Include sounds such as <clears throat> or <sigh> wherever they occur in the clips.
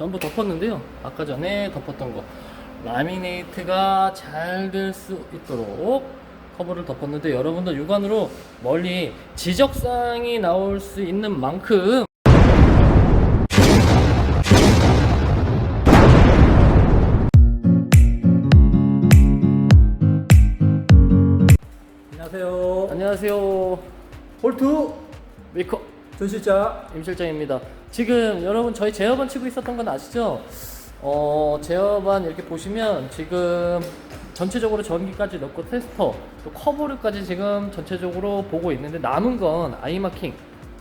전부 덮었는데요. 아까 전에 덮었던 거 라미네이트가 잘 될 수 있도록 커버를 덮었는데 여러분들 육안으로 멀리 지적사항이 나올 수 있는 만큼 안녕하세요. 안녕하세요. 홀투 메이커 전 실장. 임 실장입니다. 지금 여러분 저희 제어반 치고 있었던 건 아시죠? 어, 제어반 이렇게 보시면 지금 전체적으로 전기까지 넣고 테스터 또 커버를까지 지금 전체적으로 보고 있는데 남은 건 아이마킹,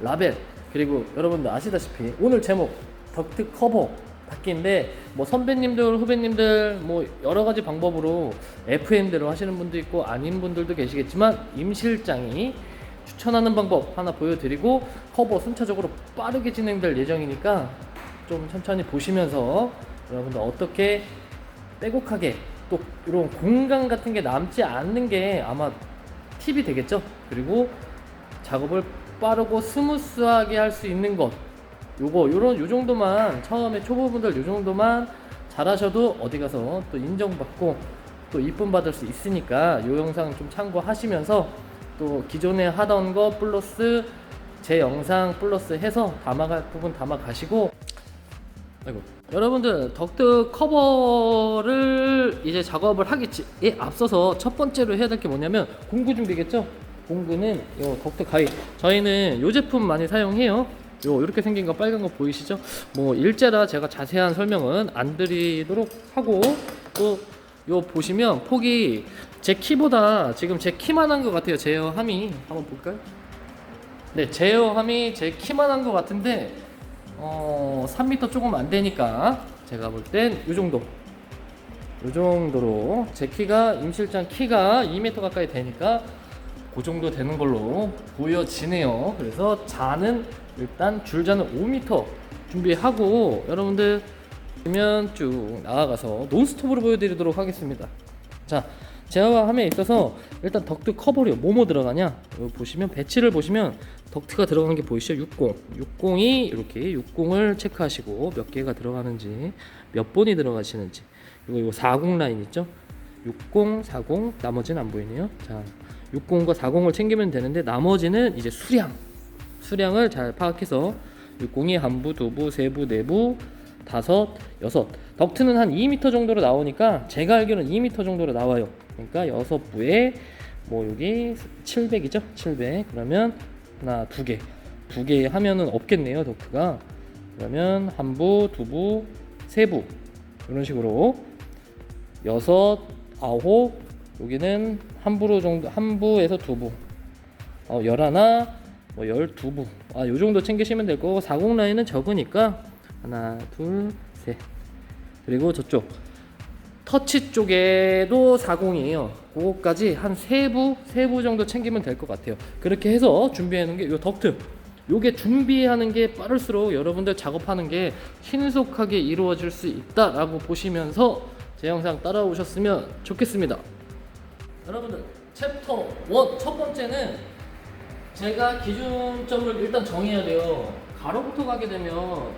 라벨 그리고 여러분들 아시다시피 오늘 제목 덕트 커버 닫기인데 뭐 선배님들 후배님들 뭐 여러 가지 방법으로 FM대로 하시는 분도 있고 아닌 분들도 계시겠지만 임 실장이 추천하는 방법 하나 보여드리고 커버 순차적으로 빠르게 진행될 예정이니까 좀 천천히 보시면서 여러분들 어떻게 빼곡하게 또 이런 공간 같은 게 남지 않는 게 아마 팁이 되겠죠. 그리고 작업을 빠르고 스무스하게 할 수 있는 것 요거 요런 요 정도만 처음에 초보분들 요 정도만 잘하셔도 어디 가서 또 인정받고 또 이쁨 받을 수 있으니까 요 영상 좀 참고하시면서 또 기존에 하던 거 플러스 제 영상 플러스 해서 담아갈 부분 담아 가시고. 아이고. 여러분들 덕트 커버를 이제 작업을 하기에 앞서서 첫 번째로 해야 될 게 뭐냐면 공구 준비겠죠? 공구는 요 덕트 가위. 저희는 요 제품 많이 사용해요. 요 이렇게 생긴 거 빨간 거 보이시죠? 뭐 일제라 제가 자세한 설명은 안 드리도록 하고 또 요 보시면 폭이 제 키보다 지금 제 키만 한 것 같아요 제어함이. 한번 볼까요? 네 제어함이 제 키만 한 것 같은데 어 3m 조금 안 되니까 제가 볼 땐 이 정도. 이 정도로 제 키가 임 실장 키가 2m 가까이 되니까 그 정도 되는 걸로 보여지네요. 그래서 잔은 일단 줄자는 5m 준비하고 여러분들 그러면 쭉 나아가서 논스톱으로 보여드리도록 하겠습니다. 자 제어함에 있어서 일단 덕트 커버요 뭐뭐 들어가냐? 여기 보시면 배치를 보시면 덕트가 들어간 게 보이시죠? 60 60이 이렇게 60을 체크하시고 몇 개가 들어가는지 몇 번이 들어가시는지. 그리고 이거 40 라인 있죠? 60 40 나머지는 안 보이네요. 자 60과 40을 챙기면 되는데 나머지는 이제 수량. 수량을 잘 파악해서 60이 한부, 두부, 세부, 네부, 다섯, 여섯. 덕트는 한 2m 정도로 나오니까 제가 알기로는 2m 정도로 나와요. 그러니까 여섯 부에 뭐 여기 700이죠? 700. 그러면 하나, 두 개. 두 개 하면은 없겠네요, 덕트가. 그러면 한 부, 두 부, 세 부. 이런 식으로 여섯, 아홉. 여기는 한 부로 정도 한 부에서 두 부. 어, 열하나, 뭐 12부. 아, 요 정도 챙기시면 될 거고 40 라인은 적으니까 하나, 둘, 셋. 그리고 저쪽 터치 쪽에도 40이에요. 그거까지 한 세 부, 세부 정도 챙기면 될 것 같아요. 그렇게 해서 준비해 놓은 게 요 덕트. 요게 준비하는 게 빠를수록 여러분들 작업하는 게 신속하게 이루어질 수 있다라고 보시면서 제 영상 따라오셨으면 좋겠습니다. 여러분들 챕터 1 첫 번째는 제가 기준점을 일단 정해야 돼요. 가로부터 가게 되면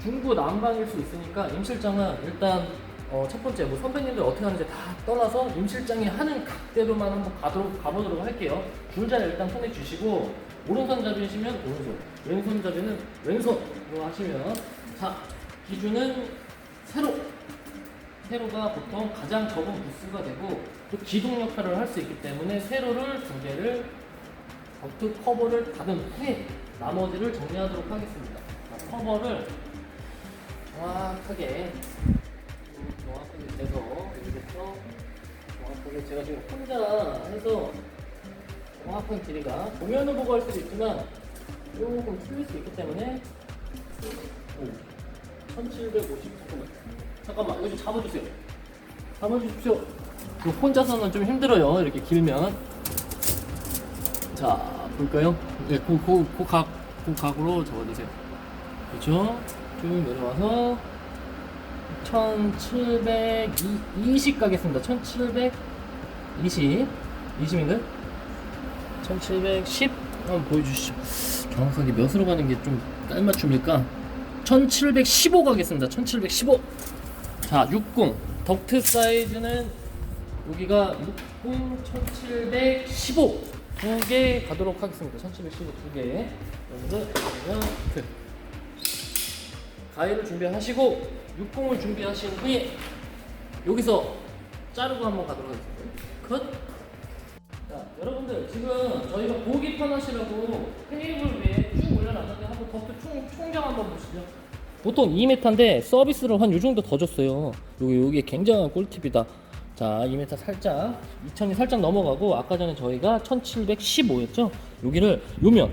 중구 난방일 수 있으니까 임 실장은 일단 어, 첫 번째 뭐 선배님들 어떻게 하는지 다 떠나서 임 실장이 하는 각대로만 한번 가도록 가보도록 할게요. 줄자를 일단 손에 주시고 오른손 잡이시면 오른손, 왼손 잡이는 왼손으로 하시면 자 기준은 세로 세로가 보통 가장 적은 부수가 되고 또 기둥 역할을 할 수 있기 때문에 세로를 두 개를 덕트 커버를 닫은 후에 나머지를 정리하도록 하겠습니다. 자, 커버를 정확하게 여기부터 정확하게 제가 지금 혼자 해서 정확한 길이가 보면을 보고 할 수도 있지만 조금 틀릴 수 있기 때문에 1750 잠깐만 이거 좀 잡아주세요. 잡아주십시오. 이거 혼자서는 좀 힘들어요. 이렇게 길면. 자 볼까요? 네, 그, 그, 그 각, 그 각으로 적어주세요. 그렇죠? 쭉 내려와서 1720 가겠습니다 1720 20인가요? 1710 한번 보여주시죠 정확하게 몇으로 가는 게 좀 깔맞춤일까? 1715 가겠습니다. 1715. 자, 60. 덕트 사이즈는 여기가 60, 1715. 두 개 가도록 하겠습니다. 1715 두 개. 여러분들, 덕트. 가위를 준비하시고 60을 준비하신 후에 여기서 자르고 한번 가도록 하겠습니다. 컷. 자, 여러분들 지금 저희가 보기 편하시라고 테이블 위에 쭉 올려놨는데 한번 덕트 총, 총장 한번 보시죠. 보통 2m인데 서비스를 한 요 정도 더 줬어요. 여기 여기 굉장한 꿀팁이다. 자, 2m 살짝 2000이 살짝 넘어가고 아까 전에 저희가 1715였죠. 여기를 요면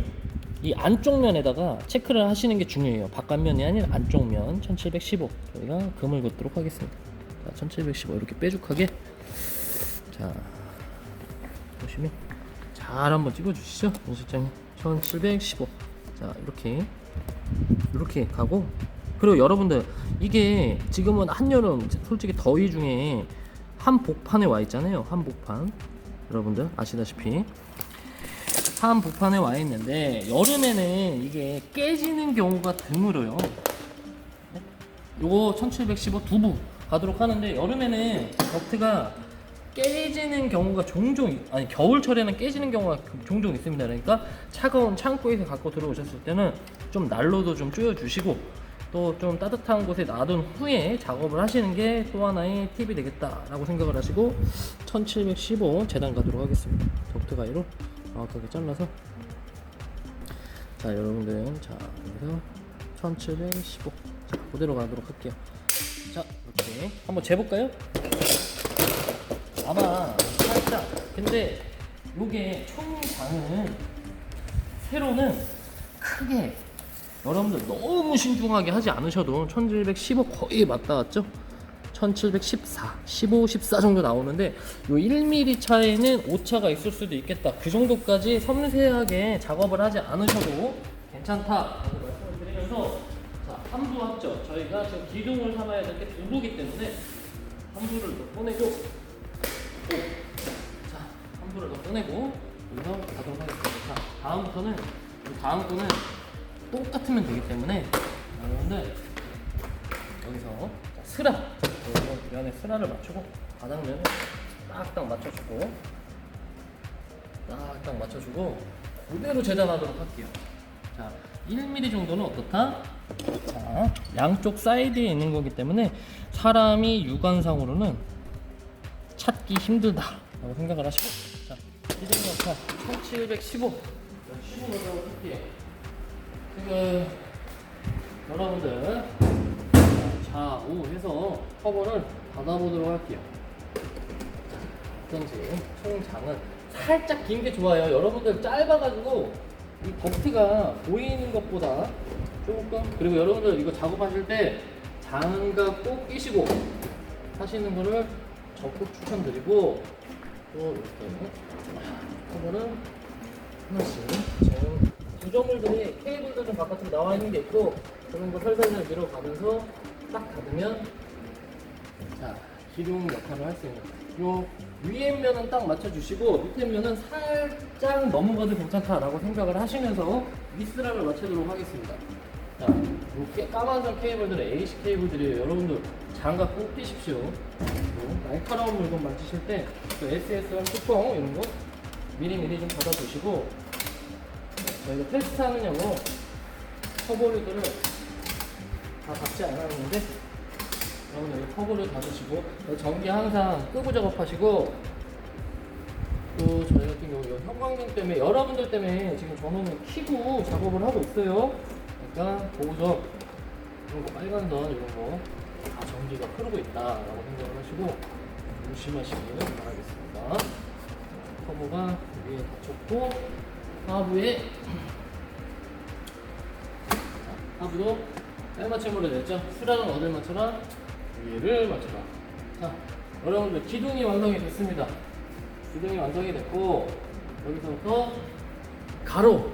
이 안쪽 면에다가 체크를 하시는 게 중요해요. 바깥면이 아닌 안쪽 면 1715 저희가 금을 걷도록 하겠습니다. 자, 1715 이렇게 빼죽하게 자 보시면 잘 한번 찍어주시죠, 문 실장님. 1715. 자 이렇게 이렇게 가고 그리고 여러분들 이게 지금은 한여름 솔직히 더위 중에 한 복판에 와 있잖아요. 한 복판 여러분들 아시다시피 한복판에 와 있는데 여름에는 이게 깨지는 경우가 드물어요. 네? 요거 1715 두부 가도록 하는데 여름에는 덕트가 깨지는 경우가 종종 있- 아니 겨울철에는 깨지는 경우가 종종 있습니다. 그러니까 차가운 창고에서 갖고 들어오셨을 때는 좀 난로도 좀 쪼여 주시고 또 좀 따뜻한 곳에 놔둔 후에 작업을 하시는 게 또 하나의 팁이 되겠다라고 생각을 하시고 1715 재단 가도록 하겠습니다. 덕트 가위로 정확하게 잘라서 자 여러분들 자 여기서 1715 자, 그대로 가도록 할게요. 자 이렇게 한번 재볼까요? 아마 살짝 근데 요게 총장은 세로는 크게 여러분들 너무 신중하게 하지 않으셔도 1715 거의 맞다 같죠? 1714, 15, 14 정도 나오는데 요 1mm 차에는 오차가 있을 수도 있겠다. 그 정도까지 섬세하게 작업을 하지 않으셔도 말씀을 드리면서 자, 함부 합죠. 저희가 지금 기둥을 삼아야 될 게 두부기 때문에 함부를 더 꺼내고 오. 자, 함부를 더 꺼내고 여기서 가도록 하겠습니다. 자, 다음부터는 이 다음 거는 똑같으면 되기 때문에 여러분들 여기서 자, 스라 여기서 면에 스라를 맞추고 바닥면에 딱딱 맞춰주고 딱딱 맞춰주고 그대로 재단하도록 할게요. 자, 1mm 정도는 어떻다? 자, 양쪽 사이드에 있는 거기 때문에 사람이 육안상으로는 찾기 힘들다라고 생각을 하시고 자 역할 1715 15 넣도록 할게요 지금 여러분들 좌우 해서 커버를 닫아보도록 할게요. 자, 어떤지 총장은 살짝 긴 게 좋아요. 여러분들 짧아가지고 이 덕트가 보이는 것보다 조금 그리고 여러분들 이거 작업하실 때 장갑 꼭 끼시고 하시는 거를 적극 추천드리고 또 이렇게 커버는 하나씩 구조물들이 케이블도 좀 바깥으로 나와 있는 게 있고 그런 거 살살살 밀어가면서 딱 닫으면 자 기둥 역할을 할 수 있는 요 위에 면은 딱 맞춰주시고 밑에 면은 살짝 넘어가도 괜찮다라고 생각을 하시면서 미스라를 맞추도록 하겠습니다. 자, 요 까만색 케이블들은 AC 케이블들이에요. 여러분들 장갑 꼭 끼십시오. 요 날카로운 물건 만지실 때, 또 SSR 뚜껑 이런 거 미리미리 좀 받아두시고, 저희가 테스트하느냐고 커버류들을 다 닫지 않았는데, 여러분들 이 커버를 닫으시고, 요 전기 항상 끄고 작업하시고, 또 저희 같은 경우 이 형광등 때문에 여러분들 때문에 지금 전원을 켜고 작업을 하고 있어요. 그러니까 보호석 이런 거 빨간 선 이런 거 다 전기가 흐르고 있다라고 생각을 하시고 조심하시길 바라겠습니다. 커버가 위에 닫혔고 하부에 <clears throat> 자, 하부도 깔맞춤으로 됐죠. 수라는 어딜 맞춰라? 위를 맞춰라. 자, 여러분들 기둥이 완성이 됐습니다. 기둥이 완성이 됐고 여기서부터 가로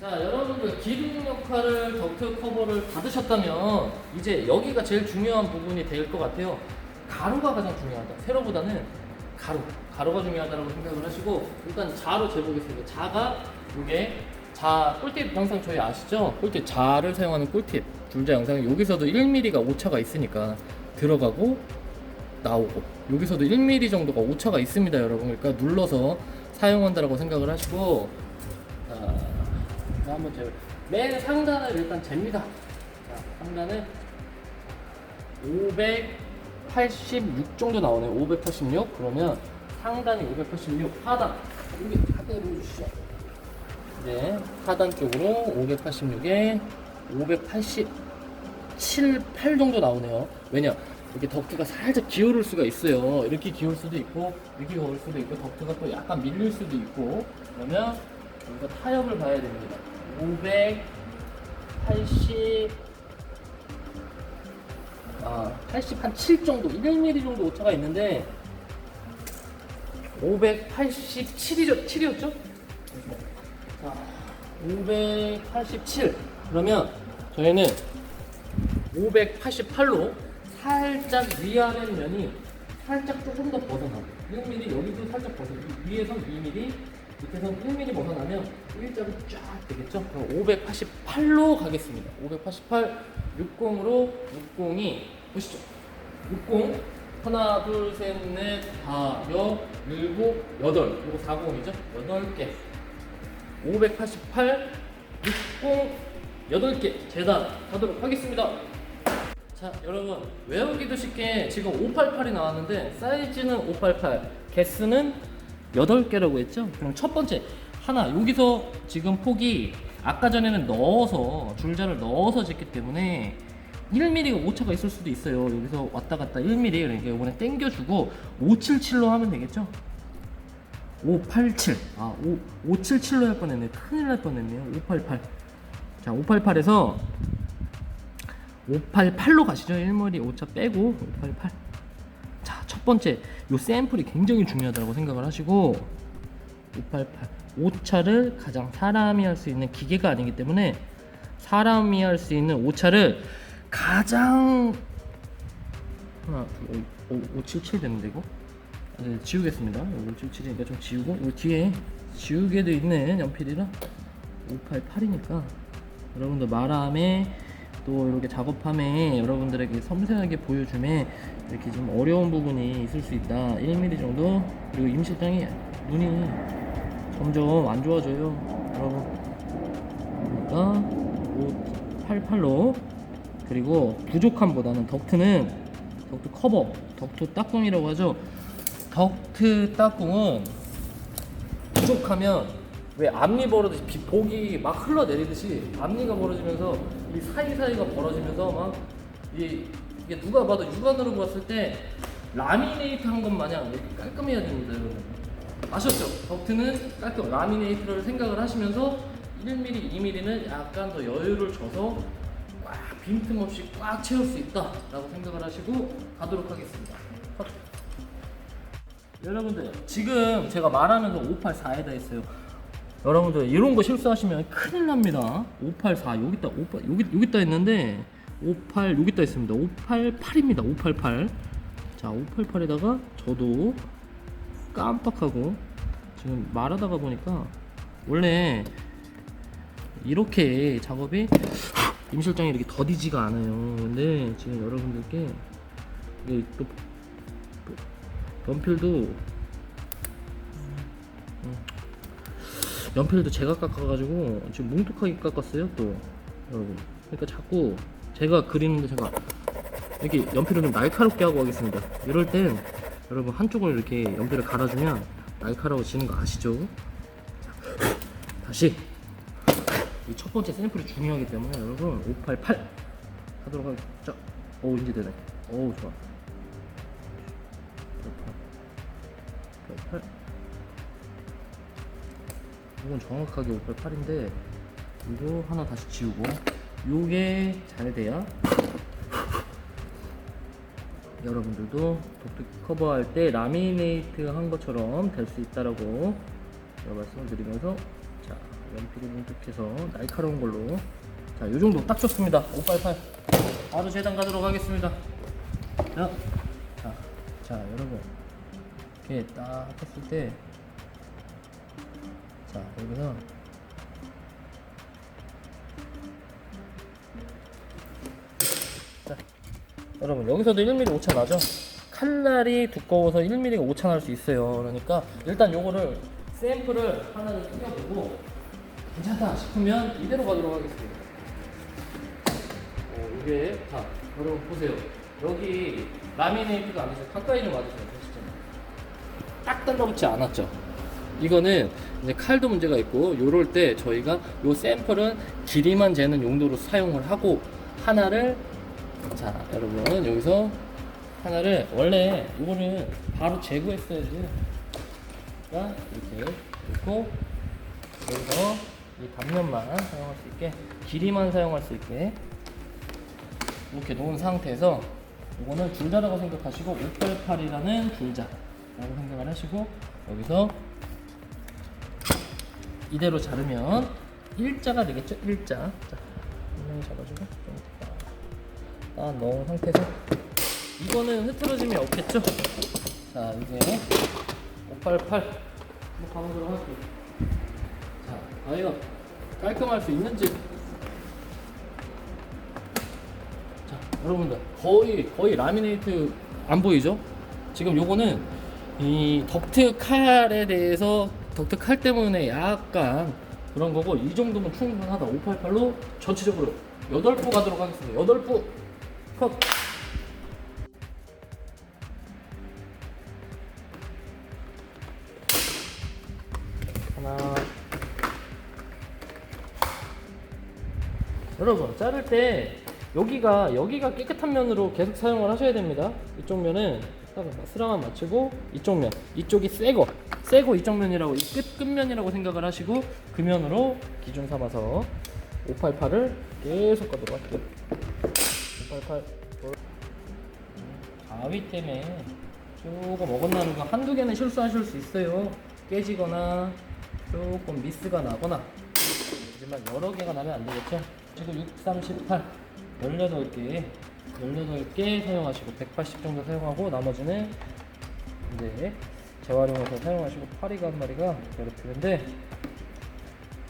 자 여러분들 기둥 역할을 덕트 커버를 받으셨다면 이제 여기가 제일 중요한 부분이 될 것 같아요 가로가 가장 중요하다 세로보다는 가로 가로가 중요하다고 생각을 하시고 일단 자로 재보겠습니다 자가 이게 자 꿀팁 영상 저희 아시죠? 꿀팁 자를 사용하는 꿀팁. 줄자 영상 여기서도 1mm가 오차가 있으니까 들어가고 나오고. 여기서도 1mm 정도가 오차가 있습니다 여러분. 그러니까 눌러서 사용한다라고 생각을 하시고 자 한번 재맨 상단을 일단 잽니다. 자 상단을 586 정도 나오네요 586 그러면 상단이 586 하단. 여기 하단으로 주시죠 네, 하단 쪽으로 586에 587, 8 정도 나오네요. 왜냐? 이렇게 덕트가 살짝 기울을 수가 있어요. 이렇게 기울 수도 있고, 이렇게 기울 수도 있고, 덕트가 또 약간 밀릴 수도 있고, 그러면 여기서 타협을 봐야 됩니다. 580, 아, 80 한 7 정도, 1mm 정도 오차가 있는데, 587이죠? 7이었죠? 자, 587 그러면 저희는 588로 살짝 위아래 면이 살짝 조금 더 벗어나고 1mm 여기도 살짝 벗어 위에선 2mm 밑에선 1mm 벗어나면 일자로 쫙 되겠죠? 그럼 588로 가겠습니다. 588 60으로 60이 보시죠. 60 하나 둘셋넷 다여 일곱 여덟. 그리고 40이죠? 8개 588 60 8개 재단 하도록 하겠습니다. 자, 여러분 외우기도 쉽게 지금 588이 나왔는데 사이즈는 588, 개수는 8개라고 했죠? 그럼 첫 번째 하나 여기서 지금 폭이 아까 전에는 넣어서 줄자를 넣어서 쟀기 때문에 1mm가 오차가 있을 수도 있어요. 여기서 왔다 갔다 1mm 그러니까 이번에 당겨주고 577로 하면 되겠죠? 587. 아, 5, 577로 할 뻔했네. 큰일 날 뻔했네요. 588. 자, 588에서 588로 가시죠. 1머리 오차 빼고 588. 자, 첫 번째 요 샘플이 굉장히 중요하다고 생각을 하시고 588. 오차를 가장 사람이 할 수 있는 기계가 아니기 때문에 사람이 할 수 있는 오차를 가장 하나, 둘, 오, 오, 577 됐는데 이거? 네, 지우겠습니다. 이거 지우니까 좀 지우고 이 뒤에 지우게 돼 있는 연필이라 588이니까 여러분들 말함에 또 이렇게 작업함에 여러분들에게 섬세하게 보여줌에 이렇게 좀 어려운 부분이 있을 수 있다. 1mm 정도 그리고 임 실장이 눈이 점점 안 좋아져요. 여러분 그러니까 588로 그리고 부족함보다는 덕트는 덕트 커버 덕트 딱꿍이라고 하죠. 덕트 딱꿍은 부족하면 왜 앞니 벌어듯이 비- 복이 막 흘러내리듯이 앞니가 벌어지면서 이 사이사이가 벌어지면서 막 이, 이게 누가 봐도 육안으로 봤을 때 라미네이트 한 것 마냥 깔끔해야 됩니다 여러분 아셨죠? 덕트는 깔끔 라미네이트를 생각을 하시면서 1mm, 2mm는 약간 더 여유를 줘서 꽉 빈틈없이 꽉 채울 수 있다 라고 생각을 하시고 가도록 하겠습니다 컷. 여러분들 지금 제가 말하면서 584에다 했어요. 여러분들 이런 거 실수하시면 큰일 납니다. 584 여기다 58 여기 여기다 했는데 58 여기다 했습니다. 588입니다. 588. 자, 588에다가 저도 깜빡하고 지금 말하다가 보니까 원래 이렇게 작업이 임 실장이 이렇게 더디지가 않아요. 근데 지금 여러분들께 이게 또 연필도 음, 연필도 제가 깎아가지고 지금 뭉툭하게 깎았어요 또. 여러분. 그러니까 자꾸 제가 그리는데 제가 이렇게 연필을 좀 날카롭게 하고 하겠습니다. 이럴 땐 여러분 한쪽을 이렇게 연필을 갈아주면 날카로워지는 거 아시죠? 자, 다시. 이 첫 번째 샘플이 중요하기 때문에 여러분 588 하도록 하겠습니다. 오 이제 되네. 오 좋아 588 이건 정확하게 588인데 이거 하나 다시 지우고 요게 잘 돼야 여러분들도 독특 커버할 때 라미네이트 한 것처럼 될 수 있다라고 말씀을 드리면서 자 연필이 뭉툭해서 날카로운 걸로. 자 요정도 딱 좋습니다. 588 바로 재단 가도록 하겠습니다. 자, 자, 자 여러분 이렇게 딱 했을 때, 자, 여기서, 자, 여러분, 여기서도 1mm 5차 나죠? 칼날이 두꺼워서 1mm가 5차 날 수 있어요. 그러니까, 일단 요거를, 샘플을 하나를 뜯어보고, 괜찮다 싶으면 이대로 가도록 하겠습니다. 어, 이게, 자, 여러분 보세요. 여기 라미네이트가 안 돼서 가까이 좀 와주세요. 딱 달라붙지 않았죠. 이거는 이제 칼도 문제가 있고 요럴 때 저희가 요 샘플은 길이만 재는 용도로 사용을 하고 하나를 자 여러분 여기서 하나를 원래 이거는 바로 제거했어야지 자 이렇게 놓고 여기서 이 단면만 사용할 수 있게 길이만 사용할 수 있게 이렇게 놓은 상태에서 이거는 줄자라고 생각하시고 588이라는 줄자 라고 생각을 하시고 여기서 이대로 자르면 일자가 되겠죠? 일자. 자, 분명히 잡아주고 좀 딱, 딱 넣은 상태에서 이거는 흐트러짐이 없겠죠? 자, 이제 588 한번 가보도록 할게요. 자, 과연 깔끔할 수 있는지. 자, 여러분들 거의 거의 라미네이트 안 보이죠? 지금 요거는 이 덕트 칼에 대해서 덕트 칼 때문에 약간 그런 거고 이 정도면 충분하다. 588로 전체적으로 8부 가도록 하겠습니다. 8부. 컷. 하나. 여러분 자를 때 여기가 여기가 깨끗한 면으로 계속 사용을 하셔야 됩니다. 이쪽 면은 딱 스랑만 맞추고 이쪽 면 이쪽이 새거 새거 이쪽 면이라고 이 끝 끝면이라고 생각을 하시고 그 면으로 기준 삼아서 588을 계속 가도록 할게요. 588 가위 때문에 조금 어긋나는 거 한두 개는 실수하실 수 있어요. 깨지거나 조금 미스가 나거나 하지만 여러 개가 나면 안 되겠죠. 지금 6, 3, 18, 18개, 18개 사용하시고 180 정도 사용하고 나머지는 이제 재활용해서 사용하시고 파리가 한 마리가 괴롭히는데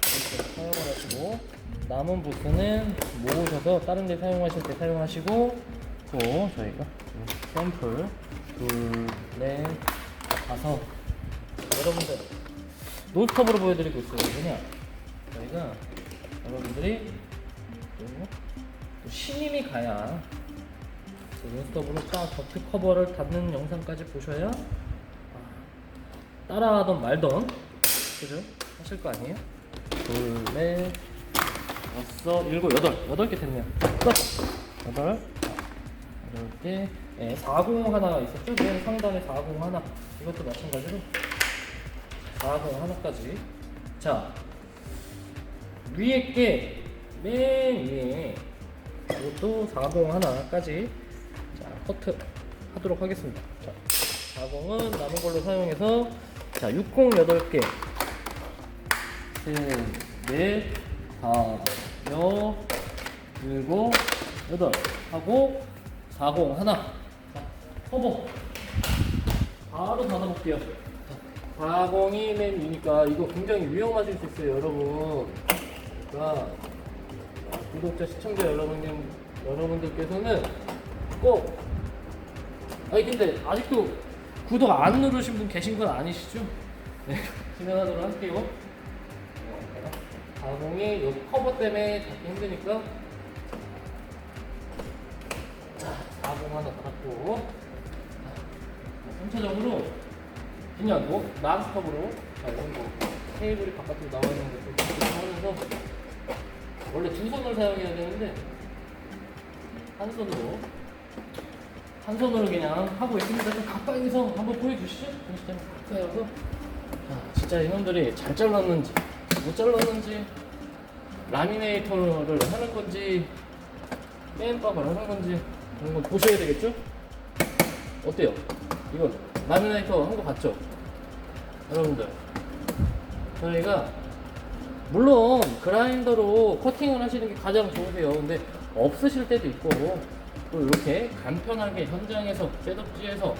이렇게 사용을 하시고 남은 부스는 모으셔서 다른 데 사용하실 때 사용하시고 또 저희가 샘플 둘, 넷, 다섯 여러분들 노스톱으로 보여드리고 있어요. 왜냐? 저희가 여러분들이 또, 또 신임이 가야 노스톱으로 딱 버트 커버를 닫는 영상까지 보셔야 아, 따라하던 말던 그죠? 하실 거 아니에요? 둘, 넷, 다섯, 일곱, 여덟 여덟 개 됐네요. 끝. 여덟, 여덟 개. 예, 40 하나가 있었죠? 맨 상단에 40 하나. 이것도 마찬가지로 40 하나까지. 자, 위에 게, 맨 위에 이것도 40 하나까지. 자, 커트 하도록 하겠습니다. 자, 40은 남은 걸로 사용해서, 자, 60 8개. 셋, 넷, 다섯, 여, 일곱, 여덟 하고 40 하나. 자, 커버. 바로 닫아볼게요. 40이 맨 위니까 이거 굉장히 위험하실 수 있어요, 여러분. 그러니까 구독자, 시청자 여러분들, 여러분들께서는 꼭 아니 근데 아직도 구독 안 누르신 분 계신 건 아니시죠? 네, 진행하도록 할게요. 가공이 요 커버 때문에 잡기 힘드니까 자, 가공 하나 닫고 자, 전체적으로 그냥 뭐 락스컵으로 자, 이런 거 테이블이 바깥으로 나와 있는 것도 하면서 원래 두 손을 사용해야 되는데 한 손으로 한 손으로 그냥 하고 있습니다. 좀 가까이서 한번 보여주시죠. 가까이서 자, 진짜 이놈들이 잘 잘랐는지 못 잘랐는지 라미네이터를 하는 건지 뺀밥을 하는 건지 그런 거 보셔야 되겠죠? 어때요? 이거 라미네이터 한 거 같죠? 여러분들 저희가 물론 그라인더로 커팅을 하시는 게 가장 좋으세요 근데 없으실 때도 있고 또 이렇게 간편하게 현장에서 셋업지에서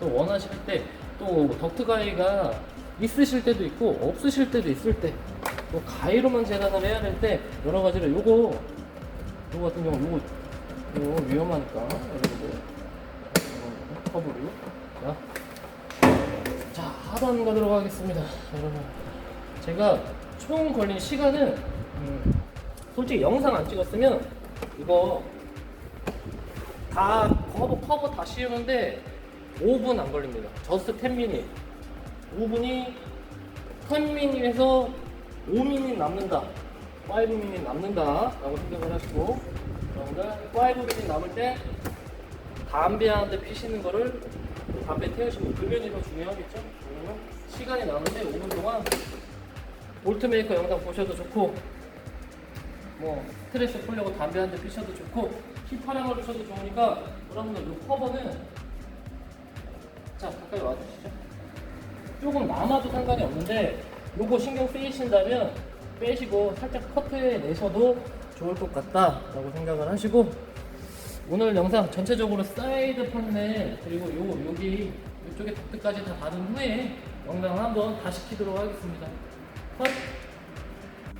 또 원하실 때 또 덕트 가위가 있으실 때도 있고 없으실 때도 있을 때 또 가위로만 재단을 해야 될 때 여러 가지로 요거 요거 같은 경우 요거 이거 위험하니까 여러분들 커브로 자, 자 하단 가도록 하겠습니다 여러분. 제가 총 걸린 시간은 음, 솔직히 영상 안 찍었으면 이거 다 커버 커버 다 씌우는데 5분 안 걸립니다. 저스트 10미닛 5분이 10미닛에서 5미닛 남는다. 5미닛 남는다. 라고 생각을 하시고 여러분들 5미닛 남을 때 담배 한대 피시는 거를 담배 태우시면 금연이 더 중요하겠죠? 그러면 시간이 남는데 5분 동안 볼트메이커 영상 보셔도 좋고 뭐 스트레스 풀려고 담배 한 대 피셔도 좋고 힙하량을 주셔도 좋으니까 여러분들 이 커버는 자 가까이 와주시죠 조금 남아도 상관이 없는데 요거 신경 쓰이신다면 빼시고 살짝 커트해 내셔도 좋을 것 같다 라고 생각을 하시고 오늘 영상 전체적으로 사이드 판넬 그리고 요 여기 이쪽에 덕트까지 다 받은 후에 영상 한번 다시 키도록 하겠습니다. 컷.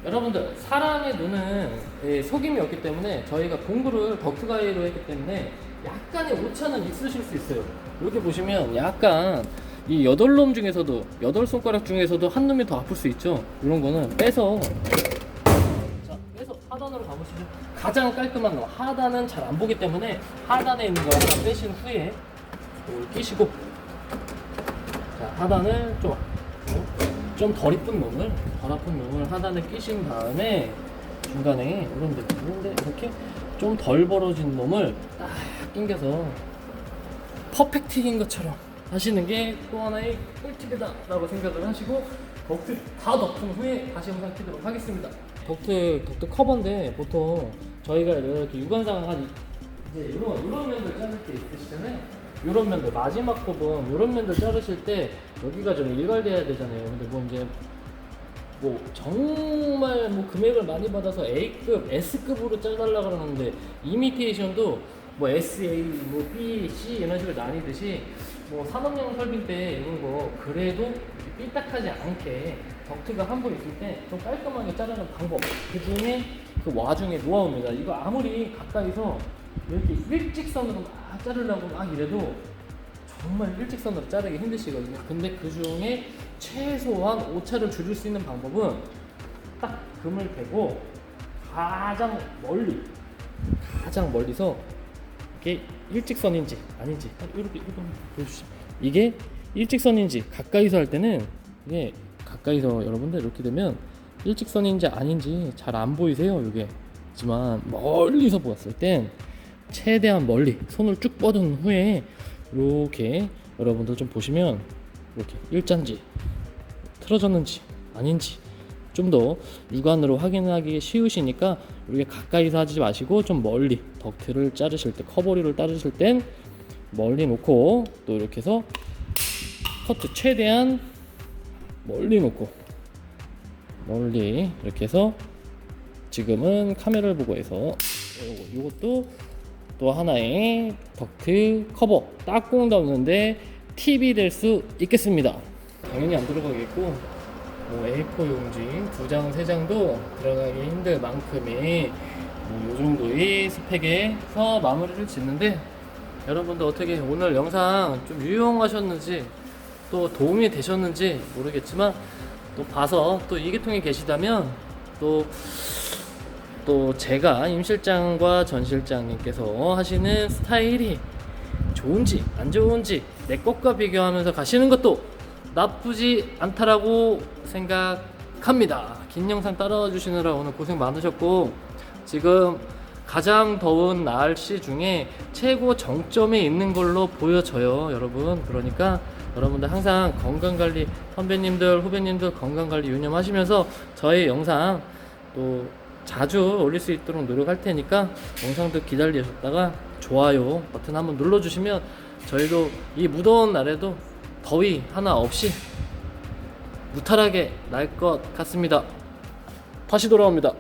여러분들 사람의 눈은 예, 속임이 없기 때문에 저희가 공구를 덕트 가위로 했기 때문에 약간의 오차는 있으실 수 있어요. 이렇게 보시면 약간 이 여덟 놈 중에서도 여덟 손가락 중에서도 한 놈이 더 아플 수 있죠. 이런 거는 빼서 자, 빼서 하단으로 가보시죠. 가장 깔끔한 거 하단은 잘 안 보기 때문에 하단에 있는 거 하나 빼신 후에 끼시고 자 하단을 좀 좀 덜 이쁜 놈을 덜 아픈 놈을 하단에 끼신 다음에 중간에 이런 데 이런데 이렇게 좀 덜 벌어진 놈을 딱 당겨서 퍼펙트인 것처럼 하시는 게 또 하나의 꿀팁이다라고 생각을 하시고 덕트 다 덮은 후에 다시 영상 키도록 하겠습니다. 덕트 덕트 커버인데 보통 저희가 이렇게 유관상 한 이제 이런 이런 면들 자를 때 있으시잖아요. 이런 면들 마지막 부분 이런 면들 자르실 때 여기가 좀 일괄돼야 되잖아요. 근데 뭐 이제 뭐 정말 뭐 금액을 많이 받아서 A급, S급으로 짜달라 그러는데 이미테이션도 뭐 SA, 뭐 B, C 이런 식으로 나뉘듯이 뭐 산업용 설비 때 이런 거 그래도 삐딱하지 않게 덕트가 한 번 있을 때 좀 깔끔하게 자르는 방법 그 중에 그 와중에 노하우입니다. 이거 아무리 가까이서 이렇게 일직선으로 막 자르려고 막 이래도 정말 일직선으로 자르기 힘드시거든요. 근데 그 중에 최소한 오차를 줄일 수 있는 방법은 딱 금을 대고 가장 멀리, 가장 멀리서 이게 일직선인지 아닌지 이렇게 이렇게 보여주시죠. 이게 일직선인지 가까이서 할 때는 이게 가까이서 여러분들 이렇게 되면 일직선인지 아닌지 잘 안 보이세요. 이게 하지만 멀리서 보았을 땐 최대한 멀리 손을 쭉 뻗은 후에 이렇게 여러분들 좀 보시면 이렇게 일자인지 틀어졌는지 아닌지 좀 더 육안으로 확인하기 쉬우시니까 이렇게 가까이서 하지 마시고 좀 멀리 덕트를 자르실 때 커버리를 자르실 땐 멀리 놓고 또 이렇게 해서 커트 최대한 멀리 놓고 멀리 이렇게 해서 지금은 카메라를 보고 해서 요것도 또 하나의 덕트 커버 딱공 넣는데 팁이 될 수 있겠습니다. 당연히 안 들어가겠고 뭐 A4 용지 두 장, 세 장도 들어가기 힘들 만큼의 뭐요 정도의 스펙에서 마무리를 짓는데 여러분들 어떻게 오늘 영상 좀 유용하셨는지 또 도움이 되셨는지 모르겠지만 또 봐서 또 이계통에 계시다면 또 또 제가 임 실장과 전 실장님께서 하시는 스타일이 좋은지 안 좋은지 내 것과 비교하면서 가시는 것도 나쁘지 않다라고 생각합니다. 긴 영상 따라와 주시느라 오늘 고생 많으셨고 지금 가장 더운 날씨 중에 최고 정점에 있는 걸로 보여져요, 여러분. 그러니까 여러분들 항상 건강 관리 선배님들, 후배님들 건강 관리 유념하시면서 저희 영상 또 자주 올릴 수 있도록 노력할 테니까 영상도 기다리셨다가 좋아요 버튼 한번 눌러주시면 저희도 이 무더운 날에도 더위 하나 없이 무탈하게 날 것 같습니다. 다시 돌아옵니다.